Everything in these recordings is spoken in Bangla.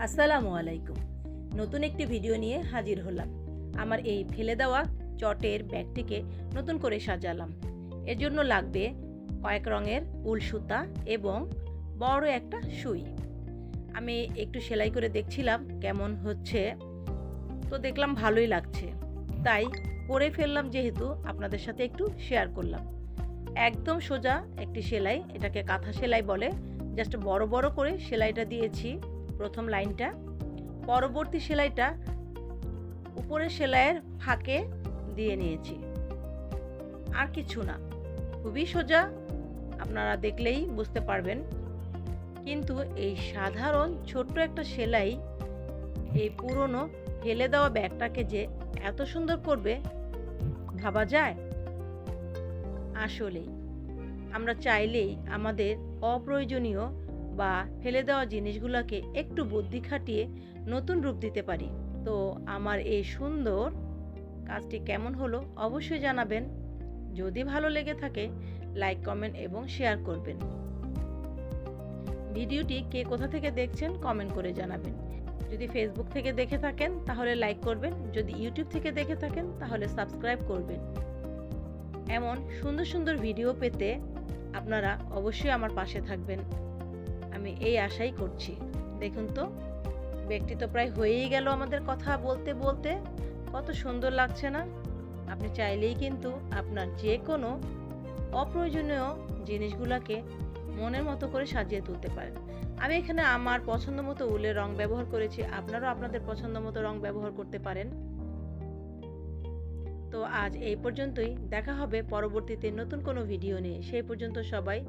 আসসালামু আলাইকুম। নতুন একটি ভিডিও নিয়ে হাজির হলাম। আমার এই ফেলে দেওয়া চটের ব্যাগটিকে নতুন করে সাজালাম। এর জন্য লাগবে কয়েক রঙের উল সুতা এবং বড় একটা সুই। আমি একটু সেলাই করে দেখছিলাম কেমন হচ্ছে। তো দেখলাম ভালোই লাগছে। তাই করে ফেললাম যেহেতু আপনাদের সাথে একটু শেয়ার করলাম। একদম সোজা একটি সেলাই, এটাকে কাঁথা সেলাই বলে। জাস্ট বড় বড় করে সেলাইটা দিয়েছি। প্রথম লাইনটা। পরবর্তী সেলাইটা উপরের সেলাইয়ের ফাঁকে দিয়ে নিয়েছি। আর কিছু না, খুবই সোজা, আপনারা দেখলেই বুঝতে পারবেন। কিন্তু এই সাধারণ ছোট্ট একটা সেলাই, এই পুরনো ফেলে দেওয়া ব্যাগটাকে যে এত সুন্দর করবে, ভাবা যায়? আসলেই, আমরা চাইলেই আমাদের অপ্রয়োজনীয় বা ফেলে দেওয়া জিনিসগুলোকে একটু বুদ্ধি খাটিয়ে নতুন রূপ দিতে পারি। তো আমার এই সুন্দর কাজটি কেমন হলো অবশ্যই জানাবেন। যদি ভালো লেগে থাকে লাইক কমেন্ট এবং শেয়ার করবেন। ভিডিওটি কে কোথা থেকে দেখছেন কমেন্ট করে জানাবেন। যদি ফেসবুক থেকে দেখে থাকেন, তাহলে লাইক করবেন। যদি ইউটিউব থেকে দেখে থাকেন, তাহলে সাবস্ক্রাইব করবেন। এমন সুন্দর সুন্দর ভিডিও পেতে আপনারা অবশ্যই আমার পাশে থাকবেন। আমি এই আশাই করছি। দেখুন তো, ব্যক্তি তো প্রায় হয়েই গেল আমাদের কথা বলতে বলতে। কত সুন্দর লাগছে না? আপনি চাইলেই কিন্তু আপনার যে কোনো অপ্রয়োজনীয় জিনিসগুলোকে মনের মতো করে সাজিয়ে তুলতে পারেন। আমি এখানে আমার পছন্দ মতো উলের রং ব্যবহার করেছি। আপনারাও আপনাদের পছন্দ মতো রং ব্যবহার করতে পারেন। তো আজ এই পর্যন্তই। দেখা হবে পরবর্তীতে নতুন কোনো ভিডিও নিয়ে। সেই পর্যন্ত সবাই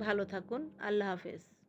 ভালো থাকুন। আল্লাহ হাফেজ।